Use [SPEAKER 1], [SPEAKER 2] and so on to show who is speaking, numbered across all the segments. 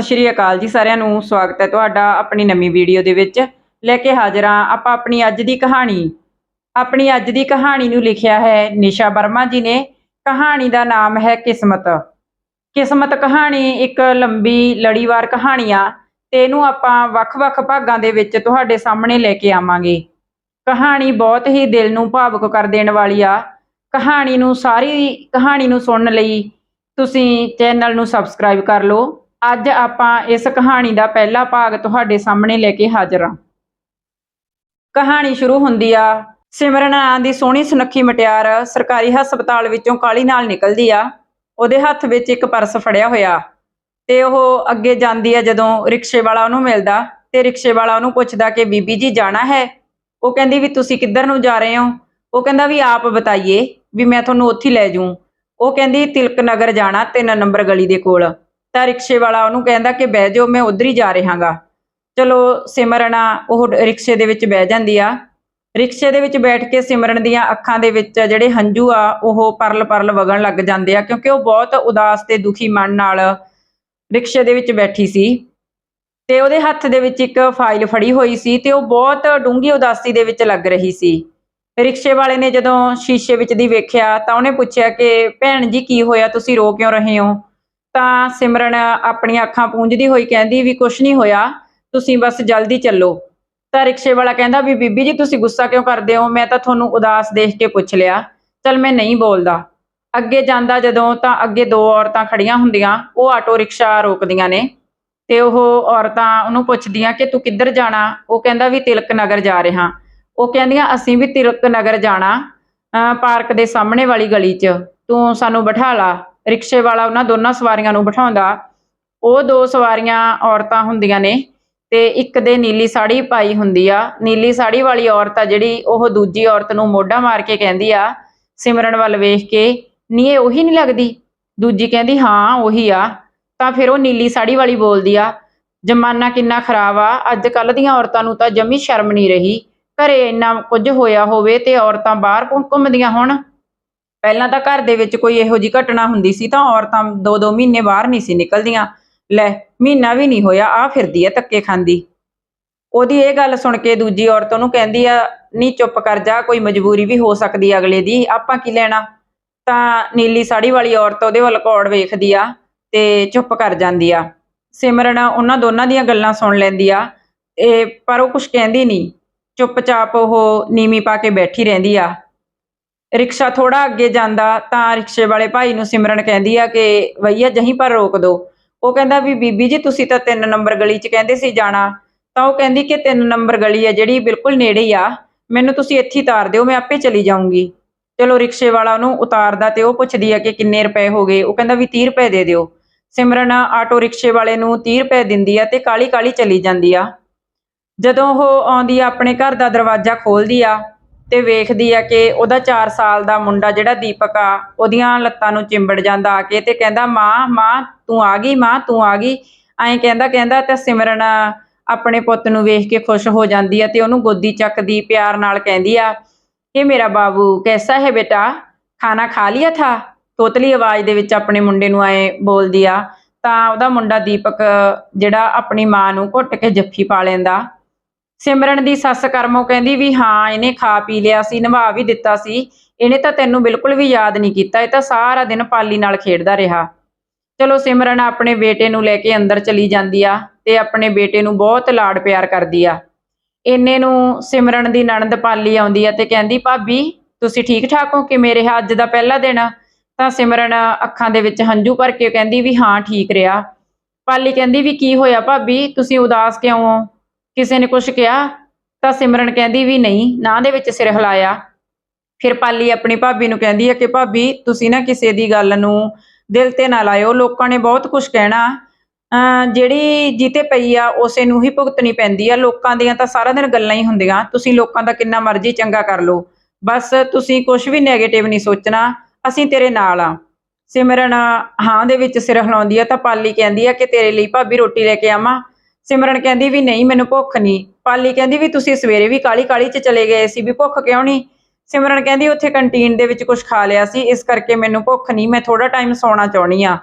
[SPEAKER 1] ਸਤਿ ਸ਼੍ਰੀ ਅਕਾਲ ਜੀ ਸਾਰਿਆਂ ਨੂੰ, ਸਵਾਗਤ ਹੈ ਤੁਹਾਡਾ ਆਪਣੀ ਨਵੀਂ ਵੀਡੀਓ ਦੇ ਵਿੱਚ। ਲੈ ਕੇ ਹਾਜ਼ਰ ਹਾਂ ਆਪਾਂ ਆਪਣੀ ਅੱਜ ਦੀ ਕਹਾਣੀ। ਆਪਣੀ ਅੱਜ ਦੀ ਕਹਾਣੀ ਨੂੰ ਲਿਖਿਆ ਹੈ ਨਿਸ਼ਾ ਵਰਮਾ ਜੀ ਨੇ। ਕਹਾਣੀ ਦਾ ਨਾਮ ਹੈ ਕਿਸਮਤ। ਕਿਸਮਤ ਕਹਾਣੀ ਇੱਕ ਲੰਬੀ, ਲੜੀਵਾਰ ਕਹਾਣੀ ਆ ਤੇ ਇਹਨੂੰ ਆਪਾਂ ਵੱਖ-ਵੱਖ ਭਾਗਾਂ ਦੇ ਵਿੱਚ ਤੁਹਾਡੇ ਸਾਹਮਣੇ ਲੈ ਕੇ ਆਵਾਂਗੇ। ਕਹਾਣੀ ਬਹੁਤ ਹੀ ਦਿਲ ਨੂੰ ਭਾਵੁਕ ਕਰ ਦੇਣ ਵਾਲੀ ਆ। ਕਹਾਣੀ ਨੂੰ ਸਾਰੀ ਕਹਾਣੀ ਨੂੰ ਸੁਣਨ ਲਈ ਤੁਸੀਂ ਚੈਨਲ ਨੂੰ ਸਬਸਕ੍ਰਾਈਬ ਕਰ ਲਓ। ਅੱਜ ਆਪਾਂ ਇਸ ਕਹਾਣੀ ਦਾ ਪਹਿਲਾ ਭਾਗ ਤੁਹਾਡੇ ਸਾਹਮਣੇ ਲੈ ਕੇ ਹਾਜ਼ਰ ਹਾਂ। ਕਹਾਣੀ ਸ਼ੁਰੂ ਹੁੰਦੀ ਆ, ਸਿਮਰਨ ਨਾਂ ਦੀ ਸੋਹਣੀ ਸੁਨੱਖੀ ਮਟਿਆਰ ਸਰਕਾਰੀ ਹਸਪਤਾਲ ਵਿੱਚੋਂ ਕਾਲੀ ਨਾਲ ਨਿਕਲਦੀ ਆ, ਉਹਦੇ ਹੱਥ ਵਿੱਚ ਇੱਕ ਪਰਸ ਫੜਿਆ ਹੋਇਆ। ਤੇ ਉਹ ਅੱਗੇ ਜਾਂਦੀ ਆ ਜਦੋਂ ਰਿਕਸ਼ੇ ਵਾਲਾ ਉਹਨੂੰ ਮਿਲਦਾ, ਤੇ ਰਿਕਸ਼ੇ ਵਾਲਾ ਉਹਨੂੰ ਪੁੱਛਦਾ ਕਿ ਬੀਬੀ ਜੀ ਜਾਣਾ ਹੈ? ਉਹ ਕਹਿੰਦੀ ਵੀ ਤੁਸੀਂ ਕਿੱਧਰ ਨੂੰ ਜਾ ਰਹੇ ਹੋ? ਉਹ ਕਹਿੰਦਾ ਵੀ ਆਪ ਬਤਾਈਏ ਵੀ ਮੈਂ ਤੁਹਾਨੂੰ ਉੱਥੇ ਲੈ ਜਾਊਂ। ਉਹ ਕਹਿੰਦੀ ਤਿਲਕ ਨਗਰ ਜਾਣਾ ਤਿੰਨ ਨੰਬਰ ਗਲੀ ਦੇ ਕੋਲ। ਤਾਂ ਰਿਕਸ਼ੇ ਵਾਲਾ ਉਹਨੂੰ ਕਹਿੰਦਾ ਕਿ ਬਹਿ ਜਾਓ, ਮੈਂ ਉਧਰ ਹੀ ਜਾ ਰਿਹਾਗਾ। ਚਲੋ ਸਿਮਰਨ ਆ, ਉਹ ਰਿਕਸ਼ੇ ਦੇ ਵਿੱਚ ਬਹਿ ਜਾਂਦੀ ਆ। ਰਿਕਸ਼ੇ ਦੇ ਵਿੱਚ ਬੈਠ ਕੇ ਸਿਮਰਨ ਦੀਆਂ ਅੱਖਾਂ ਦੇ ਵਿੱਚ ਜਿਹੜੇ ਹੰਝੂ ਆ, ਉਹ ਪਰਲ ਪਰਲ ਵਗਣ ਲੱਗ ਜਾਂਦੇ ਆ, ਕਿਉਂਕਿ ਉਹ ਬਹੁਤ ਉਦਾਸ ਤੇ ਦੁਖੀ ਮਨ ਨਾਲ ਰਿਕਸ਼ੇ ਦੇ ਵਿੱਚ ਬੈਠੀ ਸੀ। ਤੇ ਉਹਦੇ ਹੱਥ ਦੇ ਵਿੱਚ ਇੱਕ ਫਾਈਲ ਫੜੀ ਹੋਈ ਸੀ ਤੇ ਉਹ ਬਹੁਤ ਡੂੰਘੀ ਉਦਾਸੀ ਦੇ ਵਿੱਚ ਲੱਗ ਰਹੀ ਸੀ। ਰਿਕਸ਼ੇ ਵਾਲੇ ਨੇ ਜਦੋਂ ਸ਼ੀਸ਼ੇ ਵਿੱਚ ਦੀ ਵੇਖਿਆ ਤਾਂ ਉਹਨੇ ਪੁੱਛਿਆ ਕਿ, ਭੈਣ ਜੀ, ਕੀ ਹੋਇਆ? ਤੁਸੀਂ ਰੋ ਕਿਉਂ ਰਹੇ ਹੋ? ਤਾਂ ਸਿਮਰਨ ਆਪਣੀਆਂ ਅੱਖਾਂ ਪੂੰਝਦੀ ਹੋਈ ਕਹਿੰਦੀ ਵੀ ਕੁਛ ਨਹੀਂ ਹੋਇਆ, ਤੁਸੀਂ ਬਸ ਜਲਦੀ ਚੱਲੋ। ਤਾਂ ਰਿਕਸ਼ੇ ਵਾਲਾ ਕਹਿੰਦਾ ਵੀ ਬੀਬੀ ਜੀ, ਤੁਸੀਂ ਗੁੱਸਾ ਕਿਉਂ ਕਰਦੇ ਹੋ? ਮੈਂ ਤਾਂ ਤੁਹਾਨੂੰ ਉਦਾਸ ਦੇਖ ਕੇ ਪੁੱਛ ਲਿਆ। ਚਲ ਮੈਂ ਨਹੀਂ ਬੋਲਦਾ। ਅੱਗੇ ਜਾਂਦਾ ਜਦੋਂ ਤਾਂ ਅੱਗੇ ਦੋ ਔਰਤਾਂ ਖੜੀਆਂ ਹੁੰਦੀਆਂ, ਉਹ ਆਟੋ ਰਿਕਸ਼ਾ ਰੋਕਦੀਆਂ ਨੇ ਤੇ ਉਹ ਔਰਤਾਂ ਉਹਨੂੰ ਪੁੱਛਦੀਆਂ ਕਿ ਤੂੰ ਕਿੱਧਰ ਜਾਣਾ? ਉਹ ਕਹਿੰਦਾ ਵੀ ਤਿਲਕ ਨਗਰ ਜਾ ਰਿਹਾ। ਉਹ ਕਹਿੰਦੀਆਂ, ਅਸੀਂ ਵੀ ਤਿਲਕ ਨਗਰ ਜਾਣਾ, ਅਹ ਪਾਰਕ ਦੇ ਸਾਹਮਣੇ ਵਾਲੀ ਗਲੀ 'ਚ। ਤੂੰ ਸਾਨੂੰ ਬਿਠਾ ਲਾ। ਰਿਕਸ਼ੇ ਵਾਲਾ ਉਹਨਾਂ ਦੋਨਾਂ ਸਵਾਰੀਆਂ ਨੂੰ ਬਿਠਾਉਂਦਾ। ਉਹ ਦੋ ਸਵਾਰੀਆਂ ਔਰਤਾਂ ਹੁੰਦੀਆਂ ਨੇ ਤੇ ਇੱਕ ਦੇ ਨੀਲੀ ਸਾੜੀ ਪਾਈ ਹੁੰਦੀ ਆ। ਨੀਲੀ ਸਾੜੀ ਵਾਲੀ ਔਰਤ ਆ ਜਿਹੜੀ, ਉਹ ਦੂਜੀ ਔਰਤ ਨੂੰ ਮੋਢਾ ਮਾਰ ਕੇ ਕਹਿੰਦੀ ਆ, ਸਿਮਰਨ ਵੱਲ ਵੇਖ ਕੇ, ਨੀ, ਇਹ ਉਹੀ ਨਹੀਂ ਲੱਗਦੀ? ਦੂਜੀ ਕਹਿੰਦੀ, ਹਾਂ, ਉਹੀ ਆ। ਤਾਂ ਫਿਰ ਉਹ ਨੀਲੀ ਸਾੜੀ ਵਾਲੀ ਬੋਲਦੀ ਆ, ਜਮਾਨਾ ਕਿੰਨਾ ਖਰਾਬ ਆ, ਅੱਜ ਕੱਲ ਦੀਆਂ ਔਰਤਾਂ ਨੂੰ ਤਾਂ ਜਮੀ ਸ਼ਰਮ ਨਹੀਂ ਰਹੀ। ਘਰੇ ਇੰਨਾ ਕੁਝ ਹੋਇਆ ਹੋਵੇ ਤੇ ਔਰਤਾਂ ਬਾਹਰ ਘੁੰਮ- ਘੁੰਮਦੀਆਂ ਹੋਣ ਪਹਿਲਾਂ ਤਾਂ ਘਰ ਦੇ ਵਿੱਚ ਕੋਈ ਇਹੋ ਜਿਹੀ ਘਟਨਾ ਹੁੰਦੀ ਸੀ ਤਾਂ ਔਰਤਾਂ ਦੋ ਦੋ ਮਹੀਨੇ ਬਾਹਰ ਨਹੀਂ ਸੀ ਨਿਕਲਦੀਆਂ। ਲੈ, ਮਹੀਨਾ ਵੀ ਨਹੀਂ ਹੋਇਆ ਆ ਫਿਰਦੀ ਆ ਧੱਕੇ ਖਾਂਦੀ। ਉਹਦੀ ਇਹ ਗੱਲ ਸੁਣ ਕੇ ਦੂਜੀ ਔਰਤ ਉਹਨੂੰ ਕਹਿੰਦੀ ਆ, ਨਹੀਂ, ਚੁੱਪ ਕਰ ਜਾ, ਕੋਈ ਮਜਬੂਰੀ ਵੀ ਹੋ ਸਕਦੀ ਅਗਲੇ ਦੀ, ਆਪਾਂ ਕੀ ਲੈਣਾ? ਤਾਂ ਨੀਲੀ ਸਾੜੀ ਵਾਲੀ ਔਰਤ ਉਹਦੇ ਵੱਲ ਕੌੜ ਵੇਖਦੀ ਆ ਤੇ ਚੁੱਪ ਕਰ ਜਾਂਦੀ ਆ। ਸਿਮਰਨ ਉਹਨਾਂ ਦੋਨਾਂ ਦੀਆਂ ਗੱਲਾਂ ਸੁਣ ਲੈਂਦੀ ਆ। ਇਹ, ਪਰ ਉਹ ਕੁਝ ਕਹਿੰਦੀ ਨਹੀਂ। ਚੁੱਪਚਾਪ ਉਹ ਨੀਵੀਂ ਪਾ ਕੇ ਬੈਠੀ ਰਹਿੰਦੀ ਆ। ਰਿਕਸ਼ਾ ਥੋੜਾ ਅੱਗੇ ਜਾਂਦਾ, ਤਾਂ ਰਿਕਸ਼ੇ ਵਾਲੇ ਭਾਈ ਨੂੰ ਸਿਮਰਨ ਕਹਿੰਦੀ ਆ ਕਿ ਭਈਆ, ਜਹੀਂ ਪਰ ਰੋਕ ਦਿਓ ਉਹ ਕਹਿੰਦਾ ਵੀ, ਬੀਬੀ ਜੀ, ਤੁਸੀਂ ਤਾਂ 3 ਨੰਬਰ ਗਲੀ 'ਚ ਕਹਿੰਦੇ ਸੀ ਜਾਣਾ। ਤਾਂ ਉਹ ਕਹਿੰਦੀ ਕਿ 3 ਨੰਬਰ ਗਲੀ ਆ ਜਿਹੜੀ ਬਿਲਕੁਲ ਨੇੜੇ ਹੀ ਆ। ਮੈਨੂੰ ਤੁਸੀਂ ਇੱਥੇ ਉਤਾਰ ਦਿਓ, ਮੈਂ ਆਪੇ ਚਲੀ ਜਾਊਂਗੀ। ਚਲੋ ਰਿਕਸ਼ੇ ਵਾਲਾ ਉਹਨੂੰ ਉਤਾਰਦਾ ਤੇ ਉਹ ਪੁੱਛਦੀ ਆ ਕਿ ਕਿੰਨੇ ਰੁਪਏ ਹੋ ਗਏ। ਉਹ ਕਹਿੰਦਾ ਵੀ 30 ਰੁਪਏ ਦੇ ਦਿਓ। ਸਿਮਰਨ ਆਟੋ ਰਿਕਸ਼ੇ ਵਾਲੇ ਨੂੰ 30 ਰੁਪਏ ਦਿੰਦੀ ਆ ਤੇ ਕਾਲੀ ਕਾਲੀ ਚਲੀ ਜਾਂਦੀ ਆ। ਜਦੋਂ ਉਹ ਆਉਂਦੀ ਆ, ਆਪਣੇ ਘਰ ਦਾ ਦਰਵਾਜ਼ਾ ਖੋਲਦੀ ਆ ਤੇ ਵੇਖਦੀ ਆ ਕਿ ਉਹਦਾ 4 ਸਾਲ ਦਾ ਮੁੰਡਾ ਜਿਹੜਾ ਦੀਪਕ ਆ, ਉਹਦੀਆਂ ਲੱਤਾਂ ਨੂੰ ਚਿੰਬੜ ਜਾਂਦਾ ਆ ਕੇ ਤੇ ਕਹਿੰਦਾ, ਮਾਂ ਮਾਂ, ਤੂੰ ਆ ਗਈ, ਮਾਂ, ਤੂੰ ਆ ਗਈ। ਐਂ ਕਹਿੰਦਾ ਕਹਿੰਦਾ ਤੇ ਸਿਮਰਨ ਆਪਣੇ ਪੁੱਤ ਨੂੰ ਵੇਖ ਕੇ ਖੁਸ਼ ਹੋ ਜਾਂਦੀ ਆ ਤੇ ਉਹਨੂੰ ਗੋਦੀ ਚੱਕਦੀ, ਪਿਆਰ ਨਾਲ ਕਹਿੰਦੀ ਆ ਕਿ ਮੇਰਾ ਬਾਬੂ, ਕੈਸਾ ਹੈ ਬੇਟਾ? ਖਾਣਾ ਖਾ ਲਿਆ ਥਾ? ਤੋਤਲੀ ਆਵਾਜ਼ ਦੇ ਵਿੱਚ ਆਪਣੇ ਮੁੰਡੇ ਨੂੰ ਐ ਬੋਲਦੀ ਆ, ਤਾਂ ਉਹਦਾ ਮੁੰਡਾ ਦੀਪਕ ਜਿਹੜਾ ਆਪਣੀ ਮਾਂ ਨੂੰ ਘੁੱਟ ਕੇ ਜੱਫੀ ਪਾ ਲੈਂਦਾ। ਸਿਮਰਨ ਦੀ ਸੱਸ ਕਰਮੋ ਕਹਿੰਦੀ ਵੀ ਹਾਂ, ਇਹਨੇ ਖਾ ਪੀ ਲਿਆ ਸੀ, ਨਿਭਾ ਵੀ ਦਿੱਤਾ ਸੀ। ਇਹਨੇ ਤਾਂ ਤੈਨੂੰ ਬਿਲਕੁਲ ਵੀ ਯਾਦ ਨਹੀਂ ਕੀਤਾ, ਇਹ ਤਾਂ ਸਾਰਾ ਦਿਨ ਪਾਲੀ ਨਾਲ ਖੇਡਦਾ ਰਿਹਾ। ਚਲੋ ਸਿਮਰਨ ਆਪਣੇ ਬੇਟੇ ਨੂੰ ਲੈ ਕੇ ਅੰਦਰ ਚਲੀ ਜਾਂਦੀ ਆ ਤੇ ਆਪਣੇ ਬੇਟੇ ਨੂੰ ਬਹੁਤ ਲਾਡ ਪਿਆਰ ਕਰਦੀ ਆ। ਇੰਨੇ ਨੂੰ ਸਿਮਰਨ ਦੀ ਨਣਦ ਪਾਲੀ ਆਉਂਦੀ ਆ ਤੇ ਕਹਿੰਦੀ, ਭਾਬੀ, ਤੁਸੀਂ ਠੀਕ ਠਾਕ ਹੋ? ਕਿ ਮੇਰੇ ਅੱਜ ਦਾ ਪਹਿਲਾ ਦਿਨ? ਤਾਂ ਸਿਮਰਨ ਅੱਖਾਂ ਦੇ ਵਿੱਚ ਹੰਝੂ ਭਰ ਕੇ ਕਹਿੰਦੀ ਵੀ ਹਾਂ, ਠੀਕ ਰਿਹਾ। ਪਾਲੀ ਕਹਿੰਦੀ ਵੀ, ਕੀ ਹੋਇਆ ਭਾਬੀ? ਤੁਸੀਂ ਉਦਾਸ ਕਿਉਂ ਹੋ? ਕਿਸੇ ਨੇ ਕੁਝ ਕਿਹਾ ਤਾਂ ਸਿਮਰਨ ਕਹਿੰਦੀ ਵੀ ਨਹੀਂ, ਨਾ ਦੇ ਵਿੱਚ ਸਿਰ ਹਿਲਾਇਆ। ਫਿਰ ਪਾਲੀ ਆਪਣੀ ਭਾਬੀ ਨੂੰ ਕਹਿੰਦੀ ਹੈ ਕਿ ਭਾਬੀ, ਤੁਸੀਂ ਨਾ ਕਿਸੇ ਦੀ ਗੱਲ ਨੂੰ ਦਿਲ ਤੇ ਨਾ ਲਾਇਓ, ਲੋਕਾਂ ਨੇ ਬਹੁਤ ਕੁਝ ਕਹਿਣਾ। ਜਿਹੜੀ ਜਿੱਤੇ ਪਈ ਆ, ਉਸੇ ਨੂੰ ਹੀ ਭੁਗਤਣੀ ਪੈਂਦੀ ਆ। ਲੋਕਾਂ ਦੀਆਂ ਤਾਂ ਸਾਰਾ ਦਿਨ ਗੱਲਾਂ ਹੀ ਹੁੰਦੀਆਂ। ਤੁਸੀਂ ਲੋਕਾਂ ਦਾ ਕਿੰਨਾ ਮਰਜ਼ੀ ਚੰਗਾ ਕਰ ਲਓ। ਬਸ ਤੁਸੀਂ ਕੁਝ ਵੀ ਨੈਗੇਟਿਵ ਨਹੀਂ ਸੋਚਣਾ। ਅਸੀਂ ਤੇਰੇ ਨਾਲ ਆ। ਸਿਮਰਨ, ਹਾਂ, ਦੇ ਵਿੱਚ ਸਿਰ ਹਿਲਾਉਂਦੀ ਆ ਤਾਂ ਪਾਲੀ ਕਹਿੰਦੀ ਆ ਕਿ ਤੇਰੇ ਲਈ ਭਾਬੀ ਰੋਟੀ ਲੈ ਕੇ ਆਵਾਂ। ਸਿਮਰਨ ਕਹਿੰਦੀ ਵੀ ਨਹੀਂ, ਮੈਨੂੰ ਭੁੱਖ ਨਹੀਂ ਪਾਲੀ ਕਹਿੰਦੀ ਵੀ ਤੁਸੀਂ ਸਵੇਰੇ ਵੀ ਕਾਲੀ ਕਾਲੀ ਚ ਚਲੇ ਗਏ ਸੀ ਵੀ ਭੁੱਖ ਕਿਉਂ ਨਹੀਂ ਸਿਮਰਨ ਕਹਿੰਦੀ ਉੱਥੇ ਕੰਟੀਨ ਦੇ ਵਿੱਚ ਕੁਝ ਖਾ ਲਿਆ ਸੀ, ਇਸ ਕਰਕੇ ਮੈਨੂੰ ਭੁੱਖ ਨਹੀਂ ਮੈਂ ਥੋੜਾ ਟਾਈਮ ਸੌਣਾ ਚਾਹਣੀ ਆ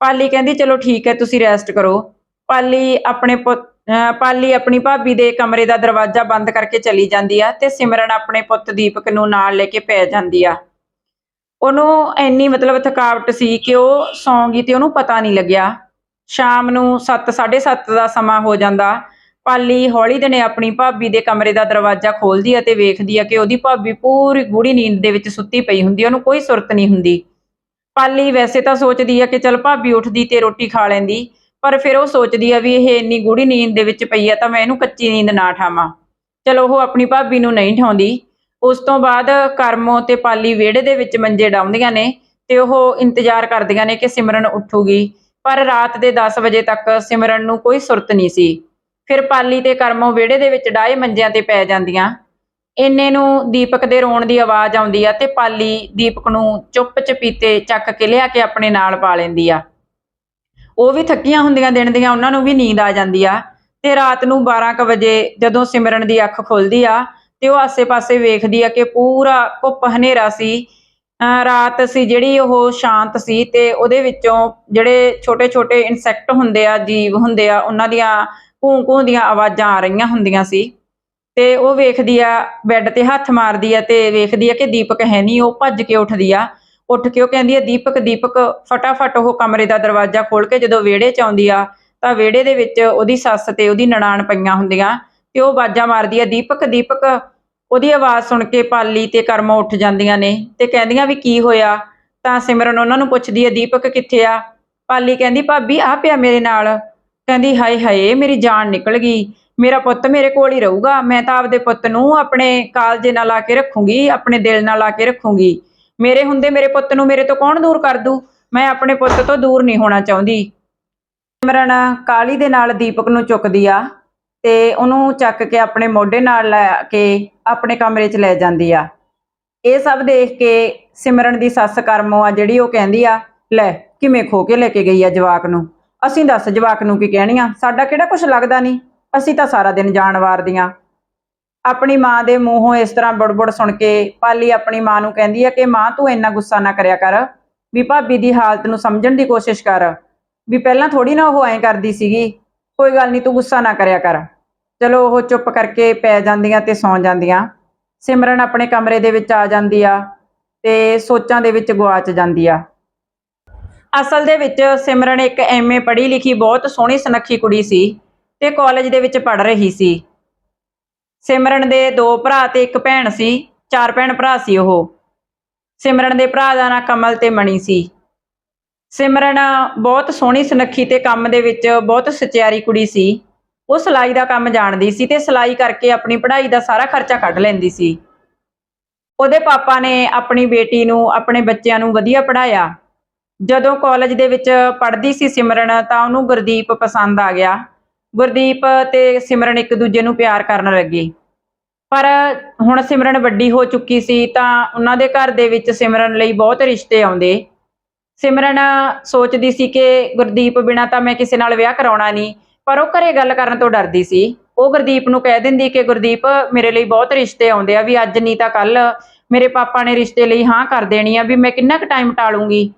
[SPEAKER 1] ਪਾਲੀ ਕਹਿੰਦੀ, ਚਲੋ ਠੀਕ ਹੈ, ਤੁਸੀਂ ਰੈਸਟ ਕਰੋ। ਪਾਲੀ ਆਪਣੇ ਪੁੱਤ, ਅਹ ਪਾਲੀ ਆਪਣੀ ਭਾਬੀ ਦੇ ਕਮਰੇ ਦਾ ਦਰਵਾਜ਼ਾ ਬੰਦ ਕਰਕੇ ਚਲੀ ਜਾਂਦੀ ਆ ਤੇ ਸਿਮਰਨ ਆਪਣੇ ਪੁੱਤ ਦੀਪਕ ਨੂੰ ਨਾਲ ਲੈ ਕੇ ਪੈ ਜਾਂਦੀ ਆ। ਉਹਨੂੰ ਇੰਨੀ ਮਤਲਬ ਥਕਾਵਟ ਸੀ ਕਿ ਉਹ ਸੌਂ ਗਈ ਤੇ ਉਹਨੂੰ ਪਤਾ ਨਹੀਂ ਲੱਗਿਆ। ਸ਼ਾਮ ਨੂੰ 7 7:30 ਦਾ ਸਮਾਂ ਹੋ ਜਾਂਦਾ। ਪਾਲੀ ਹੌਲੀ ਦਿਨੇ ਆਪਣੀ ਭਾਬੀ ਦੇ ਕਮਰੇ ਦਾ ਦਰਵਾਜ਼ਾ ਖੋਲਦੀ ਹੈ ਤੇ ਵੇਖਦੀ ਹੈ ਕਿ ਉਹਦੀ ਭਾਬੀ ਪੂਰੀ ਗੂੜੀ ਨੀਂਦ ਦੇ ਵਿੱਚ ਸੁੱਤੀ ਪਈ ਹੁੰਦੀ ਆ ਉਹਨੂੰ ਕੋਈ ਸੁਰਤ ਨਹੀਂ ਹੁੰਦੀ। ਪਾਲੀ ਵੈਸੇ ਤਾਂ ਸੋਚਦੀ ਹੈ ਕਿ ਚਲ ਭਾਬੀ ਉੱਠਦੀ ਤੇ ਰੋਟੀ ਖਾ ਲੈਂਦੀ, ਪਰ ਫਿਰ ਉਹ ਸੋਚਦੀ ਹੈ ਵੀ ਇਹ ਇੰਨੀ ਗੂੜੀ ਨੀਂਦ ਦੇ ਵਿੱਚ ਪਈ ਹੈ ਤਾਂ ਮੈਂ ਇਹਨੂੰ ਕੱਚੀ ਨੀਂਦ ਨਾ ਠਾਵਾਂ। ਚਲੋ ਉਹ ਆਪਣੀ ਭਾਬੀ ਨੂੰ ਨਹੀਂ ਠਾਉਂਦੀ। ਉਸ ਤੋਂ ਬਾਅਦ ਕਰਮੋ ਤੇ ਪਾਲੀ ਵਿਹੜੇ ਦੇ ਵਿੱਚ ਮੰਜੇ ਡਾਉਂਦੀਆਂ ਨੇ ਤੇ ਉਹ ਇੰਤਜ਼ਾਰ ਕਰਦੀਆਂ ਨੇ ਕਿ ਸਿਮਰਨ ਉੱਠੂਗੀ। ਪਰ ਰਾਤ ਦੇ 10 ਵਜੇ ਤੱਕ ਸਿਮਰਨ ਨੂੰ ਕੋਈ ਸੁਰਤ ਨਹੀਂ ਸੀ। ਫਿਰ ਪਾਲੀ ਤੇ ਕਰਮੋ ਵਿਹੜੇ ਦੇ ਵਿੱਚ ਡਾਏ ਮੰਜਿਆਂ ਤੇ ਪੈ ਜਾਂਦੀਆਂ। ਇੰਨੇ ਨੂੰ ਦੀਪਕ ਦੇ ਰੋਣ ਦੀ ਆਵਾਜ਼ ਆਉਂਦੀ ਆ ਤੇ ਪਾਲੀ ਦੀਪਕ ਨੂੰ ਚੁੱਪ ਚਪੀਤੇ ਚੱਕ ਕੇ ਲਿਆ ਕੇ ਆਪਣੇ ਨਾਲ ਪਾ ਲੈਂਦੀ ਆ। ਉਹ ਵੀ ਥੱਕੀਆਂ ਹੁੰਦੀਆਂ ਦਿਨ ਦੀਆਂ, ਉਹਨਾਂ ਨੂੰ ਵੀ ਨੀਂਦ ਆ ਜਾਂਦੀ ਆ। ਤੇ ਰਾਤ ਨੂੰ 12 ਕ ਵਜੇ ਜਦੋਂ ਸਿਮਰਨ ਦੀ ਅੱਖ ਖੁੱਲਦੀ ਆ ਤੇ ਉਹ ਆਸੇ-ਪਾਸੇ ਵੇਖਦੀ ਆ ਕਿ ਪੂਰਾ ਘੁੱਪ ਹਨੇਰਾ ਸੀ ਰਾਤ ਸੀ ਜਿਹੜੀ ਉਹ ਸ਼ਾਂਤ ਸੀ ਤੇ ਉਹਦੇ ਵਿੱਚੋਂ ਜਿਹੜੇ ਛੋਟੇ-ਛੋਟੇ ਇਨਸੈਕਟ ਹੁੰਦੇ ਆ, ਜੀਵ ਹੁੰਦੇ ਆ, ਉਹਨਾਂ ਦੀਆਂ ਕੂੰ-ਕੂੰ ਦੀਆਂ ਆਵਾਜ਼ਾਂ ਆ ਰਹੀਆਂ ਹੁੰਦੀਆਂ ਸੀ। ਤੇ ਉਹ ਵੇਖਦੀ ਆ, ਬੈੱਡ ਤੇ ਹੱਥ ਮਾਰਦੀ ਆ ਤੇ ਵੇਖਦੀ ਆ ਕਿ ਦੀਪਕ ਹੈ ਨਹੀਂ, ਉਹ ਭੱਜ ਕੇ ਉੱਠਦੀ ਆ। ਉੱਠ ਕੇ ਉਹ ਕਹਿੰਦੀ ਆ, ਦੀਪਕ ਦੀਪਕ, ਫਟਾਫਟ ਉਹ ਕਮਰੇ ਦਾ ਦਰਵਾਜ਼ਾ ਖੋਲ ਕੇ ਜਦੋਂ ਵਿਹੜੇ ਚ ਆਉਂਦੀ ਆ, ਤਾਂ ਵਿਹੜੇ ਦੇ ਵਿੱਚ ਉਹਦੀ ਸੱਸ ਤੇ ਉਹਦੀ ਨਨਾਣ ਪਈਆਂ ਹੁੰਦੀਆਂ ਤੇ ਉਹ ਆਵਾਜ਼ਾਂ ਮਾਰਦੀ ਆ, ਦੀਪਕ ਦੀਪਕ ਉਹਦੀ ਆਵਾਜ਼ ਸੁਣ ਕੇ ਪਾਲੀ ਤੇ ਕਰਮੋ ਉੱਠ ਜਾਂਦੀਆਂ ਨੇ ਤੇ ਕਹਿੰਦੀਆਂ ਵੀ ਕੀ ਹੋਇਆ? ਤਾਂ ਸਿਮਰਨ ਉਹਨਾਂ ਨੂੰ ਪੁੱਛਦੀ ਹੈ ਦੀਪਕ ਕਿੱਥੇ ਆ? ਪਾਲੀ ਕਹਿੰਦੀ, ਭਾਬੀ, ਆ ਪਿਆ ਮੇਰੇ ਨਾਲ। ਕਹਿੰਦੀ, ਹਾਏ ਹਾਏ, ਮੇਰੀ ਜਾਨ ਨਿਕਲ ਗਈ। ਮੇਰਾ ਪੁੱਤ ਮੇਰੇ ਕੋਲ ਹੀ ਰਹੂਗਾ। ਮੈਂ ਤਾਂ ਆਪਦੇ ਪੁੱਤ ਨੂੰ ਆਪਣੇ ਕਾਲਜੇ ਨਾਲ ਲਾ ਕੇ ਰੱਖੂੰਗੀ, ਆਪਣੇ ਦਿਲ ਨਾਲ ਲਾ ਕੇ ਰੱਖੂੰਗੀ। ਮੇਰੇ ਹੁੰਦੇ ਮੇਰੇ ਪੁੱਤ ਨੂੰ ਮੇਰੇ ਤੋਂ ਕੌਣ ਦੂਰ ਕਰ ਦੂ? ਮੈਂ ਆਪਣੇ ਪੁੱਤ ਤੋਂ ਦੂਰ ਨਹੀਂ ਹੋਣਾ ਚਾਹੁੰਦੀ। ਸਿਮਰਨ ਕਾਲੀ ਦੇ ਨਾਲ ਦੀਪਕ ਨੂੰ ਚੁੱਕਦੀ ਆ। ਤੇ ਉਹਨੂੰ ਚੱਕ ਕੇ ਆਪਣੇ ਮੋਢੇ ਨਾਲ ਲੈ ਕੇ ਆਪਣੇ ਕਮਰੇ 'ਚ ਲੈ ਜਾਂਦੀ ਆ। ਇਹ ਸਭ ਦੇਖ ਕੇ ਸਿਮਰਨ ਦੀ ਸੱਸ ਕਰਮੋ ਆ ਜਿਹੜੀ ਉਹ ਕਹਿੰਦੀ ਆ, ਲੈ ਕਿਵੇਂ ਖੋ ਕੇ ਲੈ ਕੇ ਗਈ ਆ ਜਵਾਕ ਨੂੰ? ਅਸੀਂ ਦੱਸ ਜਵਾਕ ਨੂੰ ਕੀ ਕਹਿਣੀ ਆ? ਸਾਡਾ ਕਿਹੜਾ ਕੁਝ ਲੱਗਦਾ ਨਹੀਂ? ਅਸੀਂ ਤਾਂ ਸਾਰਾ ਦਿਨ ਜਾਣ ਵਾਰਦੀਆਂ ਆਪਣੀ ਮਾਂ ਦੇ ਮੂੰਹੋਂ ਇਸ ਤਰ੍ਹਾਂ ਬੜਬੜ ਸੁਣ ਕੇ ਪਾਲੀ ਆਪਣੀ ਮਾਂ ਨੂੰ ਕਹਿੰਦੀ ਆ ਕਿ ਮਾਂ, ਤੂੰ ਇੰਨਾ ਗੁੱਸਾ ਨਾ ਕਰਿਆ ਕਰ। ਵੀ ਭਾਬੀ ਦੀ ਹਾਲਤ ਨੂੰ ਸਮਝਣ ਦੀ ਕੋਸ਼ਿਸ਼ ਕਰ। ਵੀ ਪਹਿਲਾਂ ਥੋੜੀ ਨਾ ਉਹ ਐਂ ਕਰਦੀ ਸੀਗੀ। ਕੋਈ ਗੱਲ ਨਹੀਂ, ਤੂੰ ਗੁੱਸਾ ਨਾ ਕਰਿਆ ਕਰ। ਚਲੋ ਉਹ ਚੁੱਪ ਕਰਕੇ ਪੈ ਜਾਂਦੀਆਂ ਤੇ ਸੌਂ ਜਾਂਦੀਆਂ। ਸਿਮਰਨ ਆਪਣੇ ਕਮਰੇ ਦੇ ਵਿੱਚ ਆ ਜਾਂਦੀ ਆ ਤੇ ਸੋਚਾਂ ਦੇ ਵਿੱਚ ਗਵਾਚ ਜਾਂਦੀ ਆ। ਅਸਲ ਦੇ ਵਿੱਚ ਸਿਮਰਨ ਇੱਕ ਐਮਏ ਪੜ੍ਹੀ ਲਿਖੀ, ਬਹੁਤ ਸੋਹਣੀ ਸੁਨੱਖੀ ਕੁੜੀ ਸੀ ਤੇ ਕਾਲਜ ਦੇ ਵਿੱਚ ਪੜ੍ਹ ਰਹੀ ਸੀ। ਸਿਮਰਨ ਦੇ ਦੋ ਭਰਾ ਤੇ ਇੱਕ ਭੈਣ ਸੀ, ਚਾਰ ਭੈਣ ਭਰਾ ਸੀ ਉਹ। ਸਿਮਰਨ ਦੇ ਭਰਾ ਦਾ ਨਾਂ ਕਮਲ ਤੇ ਮਣੀ ਸੀ। ਸਿਮਰਨ ਬਹੁਤ ਸੋਹਣੀ ਸੁਨੱਖੀ ਤੇ ਕੰਮ ਦੇ ਵਿੱਚ ਬਹੁਤ ਸਚਿਆਰੀ ਕੁੜੀ ਸੀ। ਉਹ ਸਿਲਾਈ ਦਾ ਕੰਮ ਜਾਣਦੀ ਸੀ ਤੇ ਸਿਲਾਈ ਕਰਕੇ ਆਪਣੀ ਪੜ੍ਹਾਈ ਦਾ ਸਾਰਾ ਖਰਚਾ ਕੱਢ ਲੈਂਦੀ ਸੀ। ਉਹਦੇ ਪਾਪਾ ਨੇ ਆਪਣੀ ਬੇਟੀ ਨੂੰ, ਆਪਣੇ ਬੱਚਿਆਂ ਨੂੰ ਵਧੀਆ ਪੜ੍ਹਾਇਆ। ਜਦੋਂ ਕਾਲਜ ਦੇ ਵਿੱਚ ਪੜ੍ਹਦੀ ਸੀ ਸਿਮਰਨ ਤਾਂ ਉਹਨੂੰ ਗੁਰਦੀਪ ਪਸੰਦ ਆ ਗਿਆ। ਗੁਰਦੀਪ ਤੇ ਸਿਮਰਨ ਇੱਕ ਦੂਜੇ ਨੂੰ ਪਿਆਰ ਕਰਨ ਲੱਗੇ। ਪਰ ਹੁਣ ਸਿਮਰਨ ਵੱਡੀ ਹੋ ਚੁੱਕੀ ਸੀ ਤਾਂ ਉਹਨਾਂ ਦੇ ਘਰ ਦੇ ਵਿੱਚ ਸਿਮਰਨ ਲਈ ਬਹੁਤ ਰਿਸ਼ਤੇ ਆਉਂਦੇ। ਸਿਮਰਨ ਸੋਚਦੀ ਸੀ ਕਿ ਗੁਰਦੀਪ ਬਿਨਾ ਤਾਂ ਮੈਂ ਕਿਸੇ ਨਾਲ ਵਿਆਹ ਕਰਾਉਣਾ ਨਹੀਂ, ਪਰ ਉਹ ਘਰੇ ਗੱਲ ਕਰਨ ਤੋਂ ਡਰਦੀ ਸੀ। ਉਹ ਗੁਰਦੀਪ ਨੂੰ ਕਹਿ ਦਿੰਦੀ ਕਿ ਗੁਰਦੀਪ, ਮੇਰੇ ਲਈ ਬਹੁਤ ਰਿਸ਼ਤੇ ਆਉਂਦੇ ਆ, ਵੀ ਅੱਜ ਨਹੀਂ ਤਾਂ ਕੱਲ ਮੇਰੇ ਪਾਪਾ ਨੇ ਰਿਸ਼ਤੇ ਲਈ ਹਾਂ ਕਰ ਦੇਣੀ ਆ, ਵੀ ਮੈਂ ਕਿੰਨਾ ਕੁ ਟਾਈਮ ਟਾਲੂੰਗੀ।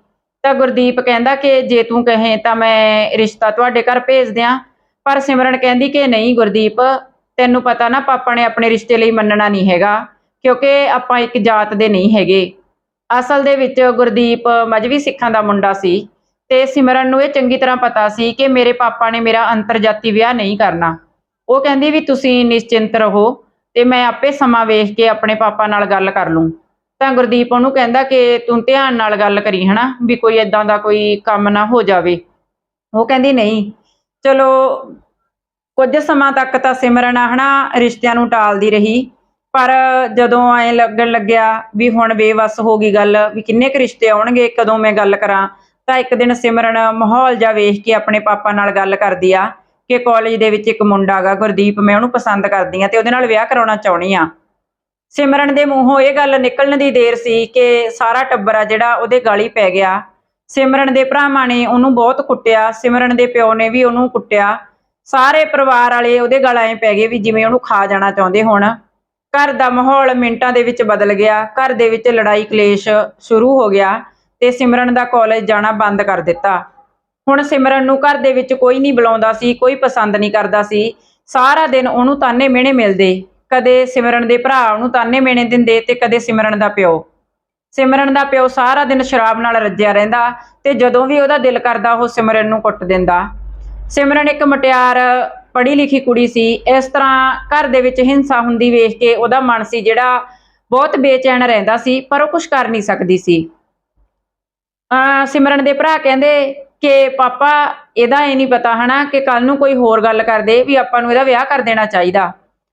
[SPEAKER 1] ਤਾਂ ਗੁਰਦੀਪ ਕਹਿੰਦਾ ਕਿ ਜੇ ਤੂੰ ਕਹੇ ਤਾਂ ਮੈਂ ਰਿਸ਼ਤਾ ਤੁਹਾਡੇ ਘਰ ਭੇਜ ਦਿਆਂ। ਪਰ ਸਿਮਰਨ ਕਹਿੰਦੀ ਕਿ ਨਹੀਂ ਗੁਰਦੀਪ, ਤੈਨੂੰ ਪਤਾ ਨਾ ਪਾਪਾ ਨੇ ਆਪਣੇ ਰਿਸ਼ਤੇ ਲਈ ਮੰਨਣਾ ਨਹੀਂ ਹੈਗਾ, ਕਿਉਂਕਿ ਆਪਾਂ ਇੱਕ ਜਾਤ ਦੇ ਨਹੀਂ ਹੈਗੇ। ਅਸਲ ਦੇ ਵਿੱਚ ਗੁਰਦੀਪ ਮਜਵੀ ਸਿੱਖਾਂ ਦਾ ਮੁੰਡਾ ਸੀ ਤੇ ਸਿਮਰਨ ਨੂੰ ਇਹ ਚੰਗੀ ਤਰ੍ਹਾਂ ਪਤਾ ਸੀ ਕਿ ਮੇਰੇ ਪਾਪਾ ਨੇ ਮੇਰਾ ਅੰਤਰਜਾਤੀ ਵਿਆਹ ਨਹੀਂ ਕਰਨਾ। ਉਹ ਕਹਿੰਦੀ ਵੀ ਤੁਸੀਂ ਨਿਸ਼ਚਿੰਤ ਰਹੋ ਤੇ ਮੈਂ ਆਪੇ ਸਮਾਂ ਵੇਖ ਕੇ ਆਪਣੇ ਪਾਪਾ ਨਾਲ ਗੱਲ ਕਰ ਲੂੰ। ਤਾਂ ਗੁਰਦੀਪ ਉਹਨੂੰ ਕਹਿੰਦਾ ਕਿ ਤੂੰ ਧਿਆਨ ਨਾਲ ਗੱਲ ਕਰੀ, ਹਨਾ, ਵੀ ਕੋਈ ਇਦਾਂ ਦਾ ਕੋਈ ਕੰਮ ਨਾ ਹੋ ਜਾਵੇ। ਉਹ ਕਹਿੰਦੀ, ਨਹੀਂ, ਚਲੋ, ਕੁਝ ਸਮਾਂ ਤੱਕ ਤਾਂ ਸਿਮਰਨ, ਹਨਾ, ਰਿਸ਼ਤਿਆਂ ਨੂੰ ਟਾਲਦੀ ਰਹੀ। ਪਰ ਜਦੋਂ ਐ ਲੱਗਣ ਲੱਗਿਆ ਵੀ ਹੁਣ ਬੇਵਸ ਹੋ ਗਈ ਗੱਲ, ਵੀ ਕਿੰਨੇ ਕੁ ਰਿਸ਼ਤੇ ਆਉਣਗੇ, ਕਦੋਂ ਮੈਂ ਗੱਲ ਕਰਾਂ, ਤਾਂ ਇੱਕ ਦਿਨ ਸਿਮਰਨ ਮਾਹੌਲ ਜਾ ਵੇਖ ਕੇ ਆਪਣੇ ਪਾਪਾ ਨਾਲ ਗੱਲ ਕਰਦੀ ਆ ਕਿ ਕਾਲਜ ਦੇ ਵਿੱਚ ਇੱਕ ਮੁੰਡਾ ਗਾ ਗੁਰਦੀਪ, ਮੈਂ ਉਹਨੂੰ ਪਸੰਦ ਕਰਦੀ ਆ ਤੇ ਉਹਦੇ ਨਾਲ ਵਿਆਹ ਕਰਾਉਣਾ ਚਾਹੁੰਦੀ ਆ। ਸਿਮਰਨ ਦੇ ਮੂੰਹੋਂ ਇਹ ਗੱਲ ਨਿਕਲਣ ਦੀ ਦੇਰ ਸੀ ਕਿ ਸਾਰਾ ਟੱਬਰ ਆ ਜਿਹੜਾ ਉਹਦੇ ਗਾਲੀ ਪੈ ਗਿਆ। ਸਿਮਰਨ ਦੇ ਭਰਾਵਾਂ ਨੇ ਉਹਨੂੰ ਬਹੁਤ ਕੁੱਟਿਆ, ਸਿਮਰਨ ਦੇ ਪਿਓ ਨੇ ਵੀ ਉਹਨੂੰ ਕੁੱਟਿਆ। ਸਾਰੇ ਪਰਿਵਾਰ ਵਾਲੇ ਉਹਦੇ ਗਲ ਐ ਪੈ ਗਏ ਵੀ ਜਿਵੇਂ ਉਹਨੂੰ ਖਾ ਜਾਣਾ ਚਾਹੁੰਦੇ ਹੋਣ। ਘਰ ਦਾ ਮਾਹੌਲ ਮਿੰਟਾਂ ਦੇ ਵਿੱਚ ਬਦਲ ਗਿਆ, ਘਰ ਦੇ ਵਿੱਚ ਲੜਾਈ ਕਲੇਸ਼ ਸ਼ੁਰੂ ਹੋ ਗਿਆ ਤੇ ਸਿਮਰਨ ਦਾ ਕਾਲਜ ਜਾਣਾ ਬੰਦ ਕਰ ਦਿੱਤਾ। ਹੁਣ ਸਿਮਰਨ ਨੂੰ ਘਰ ਦੇ ਵਿੱਚ ਕੋਈ ਨਹੀਂ ਬੁਲਾਉਂਦਾ ਸੀ, ਕੋਈ ਪਸੰਦ ਨਹੀਂ ਕਰਦਾ ਸੀ। ਸਾਰਾ ਦਿਨ ਉਹਨੂੰ ਤਾਨੇ ਮਿਹਣੇ ਮਿਲਦੇ। ਕਦੇ ਸਿਮਰਨ ਦੇ ਭਰਾ ਉਹਨੂੰ ਤਾਨੇ ਮਿਹਣੇ ਦਿੰਦੇ ਤੇ ਕਦੇ ਸਿਮਰਨ ਦਾ ਪਿਓ। ਸਿਮਰਨ ਦਾ ਪਿਓ ਸਾਰਾ ਦਿਨ ਸ਼ਰਾਬ ਨਾਲ ਰੱਜਿਆ ਰਹਿੰਦਾ ਤੇ ਜਦੋਂ ਵੀ ਉਹਦਾ ਦਿਲ ਕਰਦਾ ਉਹ ਸਿਮਰਨ ਨੂੰ ਕੁੱਟ ਦਿੰਦਾ। ਸਿਮਰਨ ਇੱਕ ਮਟਿਆਰ ਪੜ੍ਹੀ ਲਿਖੀ ਕੁੜੀ ਸੀ, ਇਸ ਤਰ੍ਹਾਂ ਘਰ ਦੇ ਵਿੱਚ ਹਿੰਸਾ ਹੁੰਦੀ ਵੇਖ ਕੇ ਉਹਦਾ ਮਨ ਸੀ ਜਿਹੜਾ ਬਹੁਤ ਬੇਚੈਨ ਰਹਿੰਦਾ ਸੀ, ਪਰ ਉਹ ਕੁਝ ਕਰ ਨਹੀਂ ਸਕਦੀ ਸੀ। ਅਹ ਸਿਮਰਨ ਦੇ ਭਰਾ ਕਹਿੰਦੇ ਕਿ, ਪਾਪਾ, ਇਹਦਾ ਇਹ ਨਹੀਂ ਪਤਾ ਹਨਾ ਕਿ ਕੱਲ ਨੂੰ ਕੋਈ ਹੋਰ ਗੱਲ ਕਰਦੇ ਵੀ ਆਪਾਂ ਨੂੰ ਇਹਦਾ ਵਿਆਹ ਕਰ ਦੇਣਾ ਚਾਹੀਦਾ।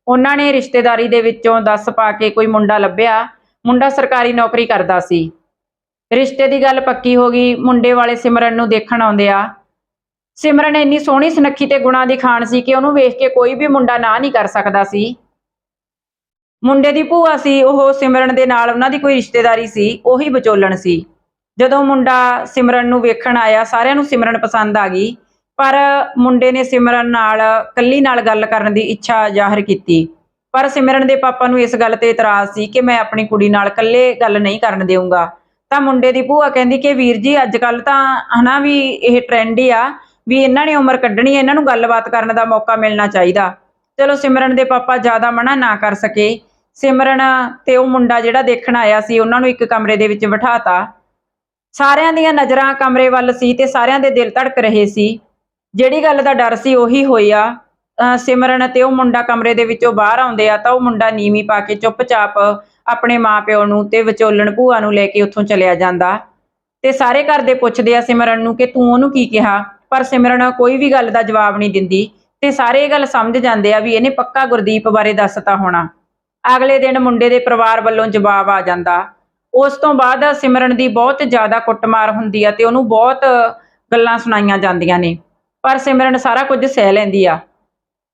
[SPEAKER 1] ਉਹਨਾਂ ਨੇ ਰਿਸ਼ਤੇਦਾਰੀ ਦੇ ਵਿੱਚੋਂ ਦੱਸ ਪਾ ਕੇ ਕੋਈ ਮੁੰਡਾ ਲੱਭਿਆ। ਮੁੰਡਾ ਸਰਕਾਰੀ ਨੌਕਰੀ ਕਰਦਾ ਸੀ। ਰਿਸ਼ਤੇ ਦੀ ਗੱਲ ਪੱਕੀ ਹੋ ਗਈ। ਮੁੰਡੇ ਵਾਲੇ ਸਿਮਰਨ ਨੂੰ ਦੇਖਣ ਆਉਂਦੇ ਆ। ਸਿਮਰਨ ਇੰਨੀ ਸੋਹਣੀ ਸੁਨੱਖੀ ਤੇ ਗੁਣਾ ਦੀ ਖਾਨ ਸੀ ਕਿ ਉਹਨੂੰ ਵੇਖ ਕੇ ਕੋਈ ਵੀ ਮੁੰਡਾ ਨਾ ਨਹੀਂ ਕਰ ਸਕਦਾ ਸੀ। ਮੁੰਡੇ ਦੀ ਭੂਆ ਸੀ, ਉਹ ਸਿਮਰਨ ਦੇ ਨਾਲ ਉਹਨਾਂ ਦੀ ਕੋਈ ਰਿਸ਼ਤੇਦਾਰੀ ਸੀ, ਉਹੀ ਵਿਚੋਲਣ ਸੀ। ਜਦੋਂ ਮੁੰਡਾ ਸਿਮਰਨ ਨੂੰ ਵੇਖਣ ਆਇਆ, ਸਾਰਿਆਂ ਨੂੰ ਸਿਮਰਨ ਪਸੰਦ ਆ ਗਈ, ਪਰ ਮੁੰਡੇ ਨੇ ਸਿਮਰਨ ਨਾਲ ਕੱਲੀ ਨਾਲ ਗੱਲ ਕਰਨ ਦੀ ਇੱਛਾ ਜ਼ਾਹਰ ਕੀਤੀ। ਪਰ ਸਿਮਰਨ ਦੇ ਪਾਪਾ ਨੂੰ ਇਸ ਗੱਲ ਤੇ ਇਤਰਾਜ਼ ਸੀ ਕਿ ਮੈਂ ਆਪਣੀ ਕੁੜੀ ਨਾਲ ਇਕੱਲੇ ਗੱਲ ਨਹੀਂ ਕਰਨ ਦੇਵਾਂਗਾ ਤਾਂ ਮੁੰਡੇ ਦੀ ਭੂਆ ਕਹਿੰਦੀ ਕਿ ਵੀਰ ਜੀ, ਅੱਜ ਕੱਲ ਤਾਂ ਹਨਾ ਵੀ ਇਹ ਟ੍ਰੈਂਡ ਹੀ ਆ ਵੀ ਇਹਨਾਂ ਨੇ ਉਮਰ ਕੱਢਣੀ ਹੈ, ਇਹਨਾਂ ਨੂੰ ਗੱਲਬਾਤ ਕਰਨ ਦਾ ਮੌਕਾ ਮਿਲਣਾ ਚਾਹੀਦਾ। ਚਲੋ ਸਿਮਰਨ ਦੇ ਪਾਪਾ ਜ਼ਿਆਦਾ ਮਨਾ ਨਾ ਕਰ ਸਕੇ। ਸਿਮਰਨ ਤੇ ਉਹ ਮੁੰਡਾ ਜਿਹੜਾ ਦੇਖਣ ਆਇਆ ਸੀ, ਉਹਨਾਂ ਨੂੰ ਇੱਕ ਕਮਰੇ ਦੇ ਵਿੱਚ ਬਿਠਾਤਾ। ਸਾਰਿਆਂ ਦੀਆਂ ਨਜ਼ਰਾਂ ਕਮਰੇ ਵੱਲ ਸੀ ਤੇ ਸਾਰਿਆਂ ਦੇ ਦਿਲ ਧੜਕ ਰਹੇ ਸੀ। ਜਿਹੜੀ ਗੱਲ ਦਾ ਡਰ ਸੀ ਉਹੀ ਹੋਈ ਆ। ਸਿਮਰਨ ਤੇ ਉਹ ਮੁੰਡਾ ਕਮਰੇ ਦੇ ਵਿੱਚੋਂ ਬਾਹਰ ਆਉਂਦੇ ਆ ਤਾਂ ਉਹ ਮੁੰਡਾ ਨੀਵੀਂ ਪਾ ਕੇ ਚੁੱਪਚਾਪ ਆਪਣੇ ਮਾਪਿਓ ਨੂੰ ਤੇ ਵਿਚੋਲਣ ਭੂਆ ਨੂੰ ਲੈ ਕੇ ਉੱਥੋਂ ਚਲਿਆ ਜਾਂਦਾ। ਤੇ ਸਾਰੇ ਘਰ ਦੇ ਪੁੱਛਦੇ ਆ ਸਿਮਰਨ ਨੂੰ ਕਿ ਤੂੰ ਉਹਨੂੰ ਕੀ ਕਿਹਾ? ਪਰ ਸਿਮਰਨ ਕੋਈ ਵੀ ਗੱਲ ਦਾ ਜਵਾਬ ਨਹੀਂ ਦਿੰਦੀ ਤੇ ਸਾਰੇ ਇਹ ਗੱਲ ਸਮਝ ਜਾਂਦੇ ਆ ਵੀ ਇਹਨੇ ਪੱਕਾ ਗੁਰਦੀਪ ਬਾਰੇ ਦੱਸਤਾ ਹੋਣਾ। ਅਗਲੇ ਦਿਨ ਮੁੰਡੇ ਦੇ ਪਰਿਵਾਰ ਵੱਲੋਂ ਜਵਾਬ ਆ ਜਾਂਦਾ। ਉਸ ਤੋਂ ਬਾਅਦ ਸਿਮਰਨ ਦੀ ਬਹੁਤ ਜ਼ਿਆਦਾ ਕੁੱਟਮਾਰ ਹੁੰਦੀ ਆ ਤੇ ਉਹਨੂੰ ਬਹੁਤ ਗੱਲਾਂ ਸੁਣਾਈਆਂ ਜਾਂਦੀਆਂ ਨੇ। ਪਰ ਸਿਮਰਨ ਸਾਰਾ ਕੁਝ ਸਹਿ ਲੈਂਦੀ ਆ।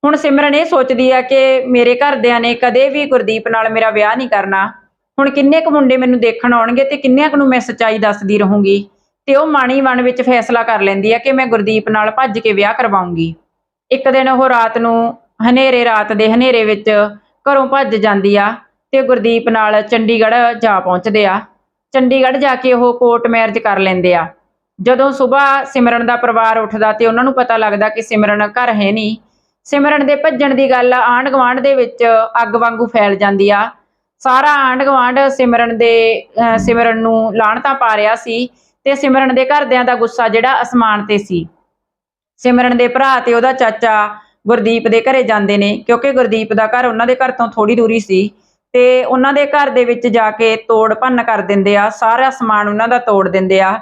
[SPEAKER 1] ਹੁਣ ਸਿਮਰਨ ਇਹ ਸੋਚਦੀ ਆ ਕਿ ਮੇਰੇ ਘਰਦਿਆਂ ਨੇ ਕਦੇ ਵੀ ਗੁਰਦੀਪ ਨਾਲ ਮੇਰਾ ਵਿਆਹ ਨਹੀਂ ਕਰਨਾ। ਹੁਣ ਕਿੰਨੇ ਕੁ ਮੁੰਡੇ ਮੈਨੂੰ ਦੇਖਣ ਆਉਣਗੇ ਤੇ ਕਿੰਨਿਆਂ ਕੁ ਨੂੰ ਮੈਂ ਸੱਚਾਈ ਦੱਸਦੀ ਰਹੂੰਗੀ। ਤੇ ਉਹ ਮਾਣੀ ਮਨ ਵਿੱਚ ਫੈਸਲਾ ਕਰ ਲੈਂਦੀ ਆ ਕਿ ਮੈਂ ਗੁਰਦੀਪ ਨਾਲ ਭੱਜ ਕੇ ਵਿਆਹ ਕਰਵਾਉਂਗੀ। ਇੱਕ ਦਿਨ ਉਹ ਰਾਤ ਨੂੰ ਹਨੇਰੇ ਰਾਤ ਦੇ ਹਨੇਰੇ ਵਿੱਚ ਘਰੋਂ ਭੱਜ ਜਾਂਦੀ ਆ ਤੇ ਗੁਰਦੀਪ ਨਾਲ ਚੰਡੀਗੜ੍ਹ ਜਾ ਪਹੁੰਚਦੇ ਆ। ਚੰਡੀਗੜ੍ਹ ਜਾ ਕੇ ਉਹ ਕੋਰਟ ਮੈਰਿਜ ਕਰ ਲੈਂਦੇ ਆ। ਜਦੋਂ ਸਵੇਰ ਸਿਮਰਨ ਦਾ ਪਰਿਵਾਰ ਉੱਠਦਾ ਤੇ ਉਹਨਾਂ ਨੂੰ ਪਤਾ ਲੱਗਦਾ ਕਿ ਸਿਮਰਨ ਘਰ ਹੈ ਨਹੀਂ, ਸਿਮਰਨ ਦੇ ਭੱਜਣ ਦੀ ਗੱਲ ਆਂਢ ਗੁਆਂਢ ਦੇ ਵਿੱਚ ਅੱਗ ਵਾਂਗੂ ਫੈਲ ਜਾਂਦੀ ਆ। ਸਾਰਾ ਆਂਢ ਗੁਆਂਢ ਸਿਮਰਨ ਦੇ, ਅਹ ਸਿਮਰਨ ਨੂੰ ਲਾਹਣਤਾਂ ਪਾ ਰਿਹਾ ਸੀ ਤੇ ਸਿਮਰਨ ਦੇ ਘਰਦਿਆਂ ਦਾ ਗੁੱਸਾ ਜਿਹੜਾ ਅਸਮਾਨ ਤੇ ਸੀ। ਸਿਮਰਨ ਦੇ ਭਰਾ ਤੇ ਉਹਦਾ ਚਾਚਾ ਗੁਰਦੀਪ ਦੇ ਘਰੇ ਜਾਂਦੇ ਨੇ, ਕਿਉਂਕਿ ਗੁਰਦੀਪ ਦਾ ਘਰ ਉਹਨਾਂ ਦੇ ਘਰ ਤੋਂ ਥੋੜੀ ਦੂਰੀ ਸੀ ਤੇ ਉਹਨਾਂ ਦੇ ਘਰ ਦੇ ਵਿੱਚ ਜਾ ਕੇ ਤੋੜ ਭੰਨ ਕਰ ਦਿੰਦੇ ਆ, ਸਾਰਾ ਸਮਾਨ ਉਹਨਾਂ ਦਾ ਤੋੜ ਦਿੰਦੇ ਆ।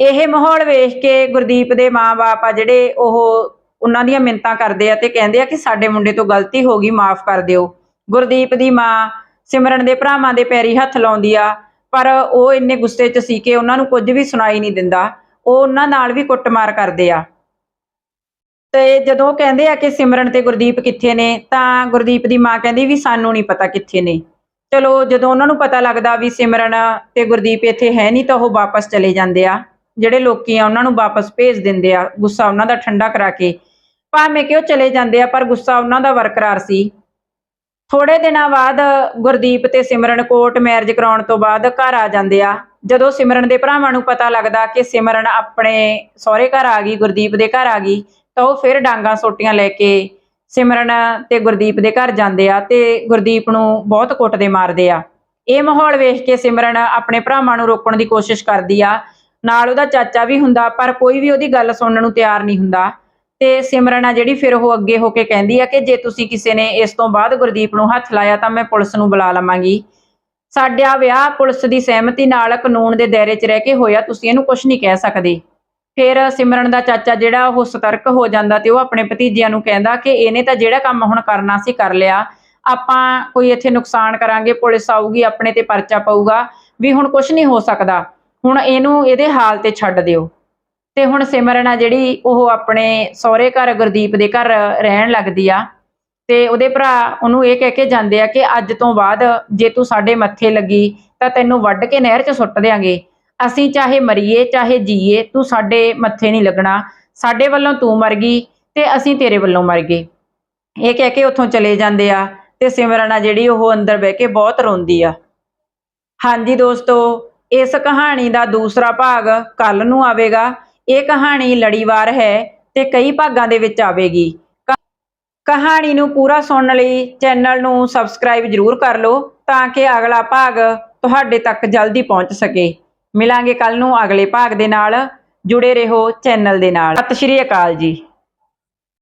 [SPEAKER 1] ਇਹ ਮਾਹੌਲ ਵੇਖ ਕੇ ਗੁਰਦੀਪ ਦੇ ਮਾਪੇ ਆ ਜਿਹੜੇ ਉਹ ਉਹਨਾਂ ਦੀਆਂ ਮਿੰਤਾਂ ਕਰਦੇ ਆ ਤੇ ਕਹਿੰਦੇ ਆ ਕਿ ਸਾਡੇ ਮੁੰਡੇ ਤੋਂ ਗਲਤੀ ਹੋ ਗਈ, ਮਾਫ ਕਰ ਦਿਓ। ਗੁਰਦੀਪ ਦੀ ਮਾਂ ਸਿਮਰਨ ਦੇ ਭਰਾਵਾਂ ਦੇ ਪੈਰੀ ਹੱਥ ਲਾਉਂਦੀ ਆ ਪਰ ਉਹ ਇੰਨੇ ਗੁੱਸੇ 'ਚ ਸੀ ਕਿ ਉਹਨਾਂ ਨੂੰ ਕੁਝ ਵੀ ਸੁਣਾਈ ਨਹੀਂ ਦਿੰਦਾ। ਉਹ ਉਹਨਾਂ ਨਾਲ ਵੀ ਕੁੱਟਮਾਰ ਕਰਦੇ ਆ। ਤੇ ਜਦੋਂ ਕਹਿੰਦੇ ਆ ਕਿ ਸਿਮਰਨ ਤੇ ਗੁਰਦੀਪ ਕਿੱਥੇ ਨੇ, ਤਾਂ ਗੁਰਦੀਪ ਦੀ ਮਾਂ ਕਹਿੰਦੀ ਵੀ ਸਾਨੂੰ ਨਹੀਂ ਪਤਾ ਕਿੱਥੇ ਨੇ। ਚਲੋ, ਜਦੋਂ ਉਹਨਾਂ ਨੂੰ ਪਤਾ ਲੱਗਦਾ ਵੀ ਸਿਮਰਨ ਤੇ ਗੁਰਦੀਪ ਇੱਥੇ ਹੈ ਨਹੀਂ, ਤਾਂ ਉਹ ਵਾਪਸ ਚਲੇ ਜਾਂਦੇ ਆ। ਜਿਹੜੇ ਲੋਕੀ ਆ, ਉਹਨਾਂ ਨੂੰ ਵਾਪਸ ਭੇਜ ਦਿੰਦੇ ਆ। ਗੁੱਸਾ ਉਹਨਾਂ ਦਾ ਠੰਡਾ ਕਰਾ ਕੇ। ਭਾਵੇਂ ਕਿ ਉਹ ਚਲੇ ਜਾਂਦੇ ਆ, ਪਰ ਗੁੱਸਾ ਉਹਨਾਂ ਦਾ ਬਰਕਰਾਰ ਸੀ। ਥੋੜੇ ਦਿਨਾਂ ਬਾਅਦ ਗੁਰਦੀਪ ਤੇ ਸਿਮਰਨ ਕੋਰਟ ਮੈਰਿਜ ਕਰਾਉਣ ਤੋਂ ਬਾਅਦ ਘਰ ਆ ਜਾਂਦੇ ਆ। ਜਦੋਂ ਸਿਮਰਨ ਦੇ ਭਰਾਵਾਂ ਨੂੰ ਪਤਾ ਲੱਗਦਾ ਕਿ ਸਿਮਰਨ ਆਪਣੇ ਸਹੁਰੇ ਘਰ ਆ ਗਈ, ਗੁਰਦੀਪ ਦੇ ਘਰ ਆ ਗਈ, ਤਾਂ ਉਹ ਫਿਰ ਡਾਂਗਾ ਸੋਟੀਆਂ ਲੈ ਕੇ ਸਿਮਰਨ ਤੇ ਗੁਰਦੀਪ ਦੇ ਘਰ ਜਾਂਦੇ ਆ ਤੇ ਗੁਰਦੀਪ ਨੂੰ ਬਹੁਤ ਕੁੱਟਦੇ ਮਾਰਦੇ ਆ। ਇਹ ਮਾਹੌਲ ਵੇਖ ਕੇ ਸਿਮਰਨ ਆਪਣੇ ਭਰਾਵਾਂ ਨੂੰ ਰੋਕਣ ਦੀ ਕੋਸ਼ਿਸ਼ ਕਰਦੀ ਆ। ਨਾਲ ਉਹਦਾ ਚਾਚਾ ਵੀ ਹੁੰਦਾ, ਪਰ ਕੋਈ ਵੀ ਉਹਦੀ ਗੱਲ ਸੁਣਨ ਨੂੰ ਤਿਆਰ ਨਹੀਂ ਹੁੰਦਾ। ਤੇ ਸਿਮਰਨ ਆ ਜਿਹੜੀ ਫਿਰ ਉਹ ਅੱਗੇ ਹੋ ਕੇ ਕਹਿੰਦੀ ਆ ਕਿ ਜੇ ਤੁਸੀਂ ਕਿਸੇ ਨੇ ਇਸ ਤੋਂ ਬਾਅਦ ਗੁਰਦੀਪ ਨੂੰ ਹੱਥ ਲਾਇਆ ਤਾਂ ਮੈਂ ਪੁਲਿਸ ਨੂੰ ਬੁਲਾ ਲਵਾਂਗੀ। ਸਾਡਾ ਵਿਆਹ ਪੁਲਿਸ ਦੀ ਸਹਿਮਤੀ ਨਾਲ ਕਾਨੂੰਨ ਦੇ ਦਾਇਰੇ 'ਚ ਰਹਿ ਕੇ ਹੋਇਆ, ਤੁਸੀਂ ਇਹਨੂੰ ਕੁਝ ਨਹੀਂ ਕਹਿ ਸਕਦੇ। ਫਿਰ ਸਿਮਰਨ ਦਾ ਚਾਚਾ ਜਿਹੜਾ ਉਹ ਸਤਰਕ ਹੋ ਜਾਂਦਾ ਤੇ ਉਹ ਆਪਣੇ ਭਤੀਜਿਆਂ ਨੂੰ ਕਹਿੰਦਾ ਕਿ ਇਹਨੇ ਤਾਂ ਜਿਹੜਾ ਕੰਮ ਹੁਣ ਕਰਨਾ ਸੀ ਕਰ ਲਿਆ। ਆਪਾਂ ਕੋਈ ਇੱਥੇ ਨੁਕਸਾਨ ਕਰਾਂਗੇ, ਪੁਲਿਸ ਆਊਗੀ, ਆਪਣੇ ਤੇ ਪਰਚਾ ਪਊਗਾ, ਵੀ ਹੁਣ ਕੁਝ ਨਹੀਂ ਹੋ ਸਕਦਾ। ਹੁਣ ਇਹਨੂੰ ਇਹਦੇ ਹਾਲ ਤੇ ਛੱਡ ਦਿਓ। ਤੇ ਹੁਣ ਸਿਮਰਨ ਆ ਜਿਹੜੀ ਉਹ ਆਪਣੇ ਸਹੁਰੇ ਘਰ ਗੁਰਦੀਪ ਦੇ ਘਰ ਰਹਿਣ ਲੱਗਦੀ ਆ। ਤੇ ਉਹਦੇ ਭਰਾ ਉਹਨੂੰ ਇਹ ਕਹਿ ਕੇ ਜਾਂਦੇ ਆ ਕਿ ਅੱਜ ਤੋਂ ਬਾਅਦ ਜੇ ਤੂੰ ਸਾਡੇ ਮੱਥੇ ਲੱਗੀ ਤਾਂ ਤੈਨੂੰ ਵੱਢ ਕੇ ਨਹਿਰ 'ਚ ਸੁੱਟ ਦਿਆਂਗੇ। ਅਸੀਂ ਚਾਹੇ ਮਰੀਏ, ਚਾਹੇ ਜੀਏ, ਤੂੰ ਸਾਡੇ ਮੱਥੇ ਨਹੀਂ ਲੱਗਣਾ। ਸਾਡੇ ਵੱਲੋਂ ਤੂੰ ਮਰ ਗਈ ਤੇ ਅਸੀਂ ਤੇਰੇ ਵੱਲੋਂ ਮਰ ਗਏ। ਇਹ ਕਹਿ ਕੇ ਉੱਥੋਂ ਚਲੇ ਜਾਂਦੇ ਆ ਤੇ ਸਿਮਰਨ ਆ ਜਿਹੜੀ ਉਹ ਅੰਦਰ ਬਹਿ ਕੇ ਬਹੁਤ ਰੋਂਦੀ ਆ। ਹਾਂਜੀ ਦੋਸਤੋ, ਇਸ ਕਹਾਣੀ ਦਾ ਦੂਸਰਾ ਭਾਗ ਕੱਲ ਨੂੰ ਆਵੇਗਾ। ਇਹ ਕਹਾਣੀ ਲੜੀਵਾਰ ਹੈ ਤੇ ਕਈ ਭਾਗਾਂ ਦੇ ਵਿੱਚ ਆਵੇਗੀ। ਕਹਾਣੀ ਨੂੰ ਪੂਰਾ ਸੁਣਨ ਲਈ ਚੈਨਲ ਨੂੰ ਸਬਸਕ੍ਰਾਈਬ ਜ਼ਰੂਰ ਕਰ ਲਓ ਤਾਂ ਕਿ ਅਗਲਾ ਭਾਗ ਤੁਹਾਡੇ ਤੱਕ ਜਲਦੀ ਪਹੁੰਚ ਸਕੇ। ਮਿਲਾਂਗੇ ਕੱਲ ਨੂੰ ਅਗਲੇ ਭਾਗ ਦੇ ਨਾਲ। ਜੁੜੇ ਰਹੋ ਚੈਨਲ ਦੇ ਨਾਲ। ਸਤਿ ਸ਼੍ਰੀ ਅਕਾਲ ਜੀ।